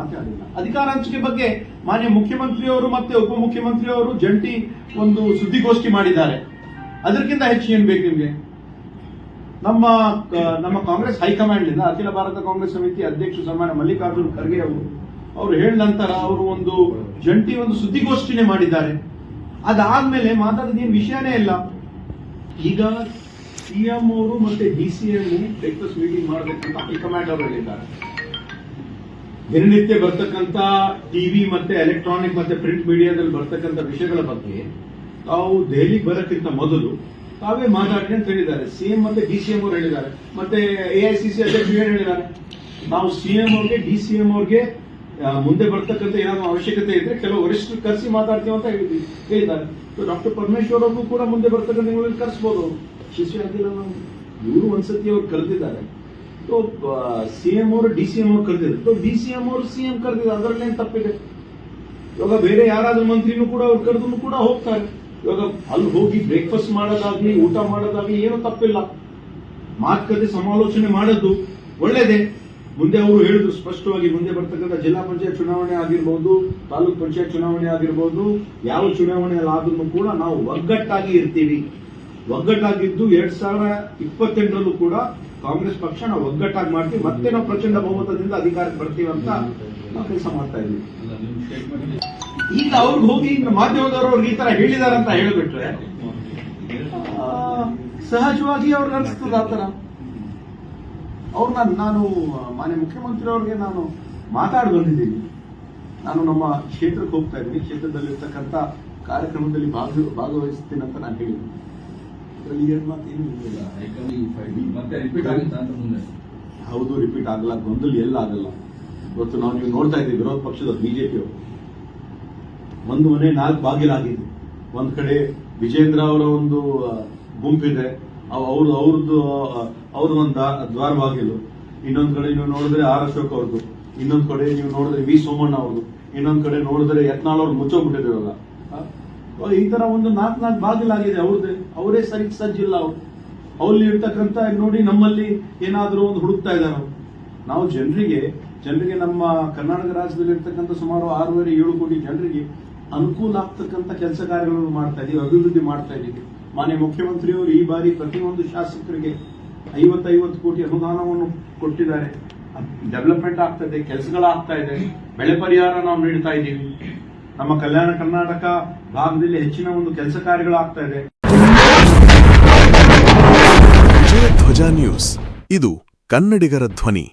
ಮಾತಾಡಿಲ್ಲ. ಅಧಿಕಾರ ಹಂಚಿಕೆ ಬಗ್ಗೆ ಮಾನ್ಯ ಮುಖ್ಯಮಂತ್ರಿಯವರು ಮತ್ತೆ ಉಪಮುಖ್ಯಮಂತ್ರಿಯವರು ಜಂಟಿ ಒಂದು ಸುದ್ದಿಗೋಷ್ಠಿ ಮಾಡಿದ್ದಾರೆ. ಅದಕ್ಕಿಂತ ಹೆಚ್ಚು ಏನ್ ಬೇಕು ನಿಮಗೆ? ನಮ್ಮ ನಮ್ಮ ಕಾಂಗ್ರೆಸ್ ಹೈಕಮಾಂಡ್ ಇಂದ ಅಖಿಲ ಭಾರತ ಕಾಂಗ್ರೆಸ್ ಸಮಿತಿ ಅಧ್ಯಕ್ಷ ಸನ್ಮಾನ್ಯ ಮಲ್ಲಿಕಾರ್ಜುನ್ ಖರ್ಗೆ ಅವರು ಅವರು ಹೇಳಿದ ನಂತರ ಅವರು ಒಂದು ಜಂಟಿ ಒಂದು ಸುದ್ದಿಗೋಷ್ಠಿನೇ ಮಾಡಿದ್ದಾರೆ. ಅದಾದ್ಮೇಲೆ ಮಾತಾಡಿದ ಏನು ವಿಷಯನೇ ಇಲ್ಲ. ಈಗ ಸಿಎಂ ಅವರು ಮತ್ತೆ D C M breakfast meeting ಮಾಡಬೇಕಂತ ಹೈಕಮಾಂಡ್ ಅವರು ಹೇಳಿದ್ದಾರೆ ದಿನನಿತ್ಯ ಬರ್ತಕ್ಕಂತ ಟಿವಿ ಮತ್ತೆ ಎಲೆಕ್ಟ್ರಾನಿಕ್ ಮತ್ತೆ ಪ್ರಿಂಟ್ ಮೀಡಿಯಾದಲ್ಲಿ ಬರ್ತಕ್ಕಂತ ವಿಷಯಗಳ ಬಗ್ಗೆ ತಾವು ದೆಹಲಿಗೆ ಬರೋಕ್ಕಿಂತ ಮೊದಲು ತಾವೇ ಮಾತಾಡಿ ಅಂತ ಹೇಳಿದ್ದಾರೆ. ಸಿಎಂ ಮತ್ತೆ ಡಿ ಸಿ ಎಂ ಅವರು ಹೇಳಿದ್ದಾರೆ. ಮತ್ತೆ ಎ ಐ ಸಿ ಸಿ ಅಧ್ಯಕ್ಷರು ಏನು ಹೇಳಿದ್ದಾರೆ? ನಾವು ಸಿಎಂ ಅವ್ರಿಗೆ ಡಿ ಸಿ ಎಂ ಅವ್ರಿಗೆ ಮುಂದೆ ಬರ್ತಕ್ಕಂಥ ಏನಾದ್ರು ಅವಶ್ಯಕತೆ ಇದ್ರೆ ಕೆಲವು ವರಿಷ್ಠರು ಕರೆಸಿ ಮಾತಾಡ್ತೀವಿ ಅಂತ ಹೇಳಿದ್ದಾರೆ. ಡಾಕ್ಟರ್ ಪರಮೇಶ್ವರ್ ಅವ್ರಿಗೂ ಕೂಡ ಮುಂದೆ ಬರ್ತಕ್ಕಂಥ ಕರೆಸ್ಬೋದು. ಶಿಷ್ಯ ಆಗಿಲ್ಲ ನಾವು. ಇವರು ಒಂದ್ಸತಿ ಅವ್ರು ಕರೆದಿದ್ದಾರೆ. ಸಿ ಎಂ ಅವರು ಡಿ ಸಿ ಎಂ ಅವ್ರು ಕರೆದಿದ್ರು. ಡಿ ಸಿ ಎಂ ಅವರು ಸಿ ಎಂ ಅದರಲ್ಲಿ ಅದರಲ್ಲೇನು ತಪ್ಪಿದೆ? ಇವಾಗ ಬೇರೆ ಯಾರಾದ್ರೂ ಮಂತ್ರಿನೂ ಕೂಡ ಅವ್ರು ಕರೆದ್ರು ಕೂಡ ಹೋಗ್ತಾರೆ. ಇವಾಗ ಅಲ್ಲಿ ಹೋಗಿ ಬ್ರೇಕ್ಫಾಸ್ಟ್ ಮಾಡೋದಾಗ್ಲಿ, ಊಟ ಮಾಡೋದಾಗ್ಲಿ ಏನು ತಪ್ಪಿಲ್ಲ. ಮಾತುಕತೆ ಸಮಾಲೋಚನೆ ಮಾಡೋದು ಒಳ್ಳೇದೇ. ಮುಂದೆ ಅವರು ಹೇಳಿದ್ರು ಸ್ಪಷ್ಟವಾಗಿ, ಮುಂದೆ ಬರ್ತಕ್ಕಂಥ ಜಿಲ್ಲಾ ಪಂಚಾಯತ್ ಚುನಾವಣೆ ಆಗಿರ್ಬೋದು, ತಾಲೂಕ್ ಪಂಚಾಯತ್ ಚುನಾವಣೆ ಆಗಿರ್ಬೋದು, ಯಾವ ಚುನಾವಣೆಯಲ್ಲಿ ಆದ್ರೂ ಕೂಡ ನಾವು ಒಗ್ಗಟ್ಟಾಗಿ ಇರ್ತೀವಿ. ಒಗ್ಗಟ್ಟಾಗಿದ್ದು ಎರಡ್ ಸಾವಿರ ಇಪ್ಪತ್ತೆಂಟರಲ್ಲೂ ಕೂಡ ಕಾಂಗ್ರೆಸ್ ಪಕ್ಷ ಒಗ್ಗಟ್ಟಾಗಿ ಮಾಡ್ತೀವಿ ಮತ್ತೆ ನಾವು ಪ್ರಚಂಡ ಬಹುಮತದಿಂದ ಅಧಿಕಾರಕ್ಕೆ ಬರ್ತೀವಿ ಅಂತ ನಾವು ಕೆಲಸ ಮಾಡ್ತಾ ಇದ್ದೀವಿ. ಈಗ ಅವ್ರಿಗೆ ಹೋಗಿ ಮಾಧ್ಯಮದವರು ಅವ್ರಿಗೆ ಈ ತರ ಹೇಳಿದಾರೆ ಅಂತ ಹೇಳಿಬಿಟ್ರೆ ಸಹಜವಾಗಿ ಅವ್ರಿಗೆ ಅನಿಸ್ತದ ಆ ತರ. ಅವ್ರನ್ನ ನಾನು, ಮಾನ್ಯ ಮುಖ್ಯಮಂತ್ರಿ ಅವ್ರಿಗೆ ನಾನು ಮಾತಾಡಿ ಬಂದಿದ್ದೀನಿ ನಾನು ನಮ್ಮ ಕ್ಷೇತ್ರಕ್ಕೆ ಹೋಗ್ತಾ ಇದ್ದೀನಿ. ಕ್ಷೇತ್ರದಲ್ಲಿರ್ತಕ್ಕಂಥ ಕಾರ್ಯಕ್ರಮದಲ್ಲಿ ಭಾಗ, ಭಾಗವಹಿಸ್ತೀನಿ ಅಂತ ನಾನು ಹೇಳಿದ್ದೀನಿ. ಅದರಲ್ಲಿ ಎರಡು ಮಾತು ಏನೂ ಇರಲಿಲ್ಲ. ಮತ್ತೆ ರಿಪೀಟ್ ಆಗುತ್ತೆ ಅಂತ ಮುಂದೆ? ಹೌದು ರಿಪೀಟ್ ಆಗಲ್ಲ ಗೊಂದಲ ಎಲ್ಲ ಆಗಲ್ಲ. ಇವತ್ತು ನಾವು ನೀವು ನೋಡ್ತಾ ಇದ್ದೀವಿ ವಿರೋಧ ಪಕ್ಷದ ಬಿಜೆಪಿ ಅವರು. ಒಂದು ಮನೆ ನಾಲ್ಕು ಬಾಗಿಲಾಗಿದೆ ಒಂದು ಕಡೆ ವಿಜೇಂದ್ರ ಅವರ ಒಂದು ಗುಂಪಿದೆ ಅವ್- ಅವ್ರದ್ದು ಅವ್ರದ್ದು ಅವ್ರ ಒಂದು ದ್ವಾರ ಬಾಗಿಲು. ಇನ್ನೊಂದು ಕಡೆ ನೀವು ನೋಡಿದ್ರೆ ಆರ್ ಅಶೋಕ್ ಅವ್ರದ್ದು ಇನ್ನೊಂದು ಕಡೆ ನೀವು ನೋಡಿದ್ರೆ ವಿ ಸೋಮಣ್ಣ ಅವ್ರದ್ದು ಇನ್ನೊಂದು ಕಡೆ ನೋಡಿದ್ರೆ ಯತ್ನಾಳ್ ಅವ್ರು ಆ, ಈ ತರ ಒಂದು ನಾಲ್ಕು ನಾಲ್ಕು ಬಾಗಿಲಾಗಿದೆ ಅವ್ರದ್ದೇ. ಅವರೇ ಸರಿ ಸಜ್ಜಿಲ್ಲ ಅವ್ರು. ಅವ್ರಲ್ಲಿ ಇರ್ತಕ್ಕಂಥ ನೋಡಿ ನಮ್ಮಲ್ಲಿ ಏನಾದರೂ ಒಂದು ಹುಡುಕ್ತಾ ಇದ್ದಾರೆ. ನಾವು ಜನರಿಗೆ ಜನರಿಗೆ ನಮ್ಮ ಕರ್ನಾಟಕ ರಾಜ್ಯದಲ್ಲಿ ಇರ್ತಕ್ಕಂಥ ಸುಮಾರು ಆರೂವರೆ, ಏಳು ಕೋಟಿ ಜನರಿಗೆ ಅನುಕೂಲ ಆಗ್ತಕ್ಕಂಥ ಕೆಲಸ ಕಾರ್ಯಗಳನ್ನು ಮಾಡ್ತಾ ಇದೀವಿ, ಅಭಿವೃದ್ಧಿ ಮಾಡ್ತಾ ಇದ್ದೀವಿ ಮಾನ್ಯ ಮುಖ್ಯಮಂತ್ರಿಯವರು ಈ ಬಾರಿ ಪ್ರತಿಯೊಂದು ಶಾಸಕರಿಗೆ ಐವತ್ತೈವತ್ತು ಕೋಟಿ ಅನುದಾನವನ್ನು ಕೊಟ್ಟಿದ್ದಾರೆ. ಡೆವಲಪ್ಮೆಂಟ್ ಆಗ್ತಾ ಇದೆ, ಕೆಲಸಗಳಾಗ್ತಾ ಇದೆ. ಬೆಳೆ ಪರಿಹಾರ ನಾವು ನೀಡ್ತಾ ಇದ್ದೀವಿ ನಮ್ಮ ಕಲ್ಯಾಣ ಕರ್ನಾಟಕ ಭಾಗದಲ್ಲಿ ಹೆಚ್ಚಿನ ಒಂದು ಕೆಲಸ ಕಾರ್ಯಗಳಾಗ್ತಾ ಇದೆ. ಧ್ವಜ ನ್ಯೂಸ್. ಇದು ಕನ್ನಡಿಗರ ಧ್ವನಿ.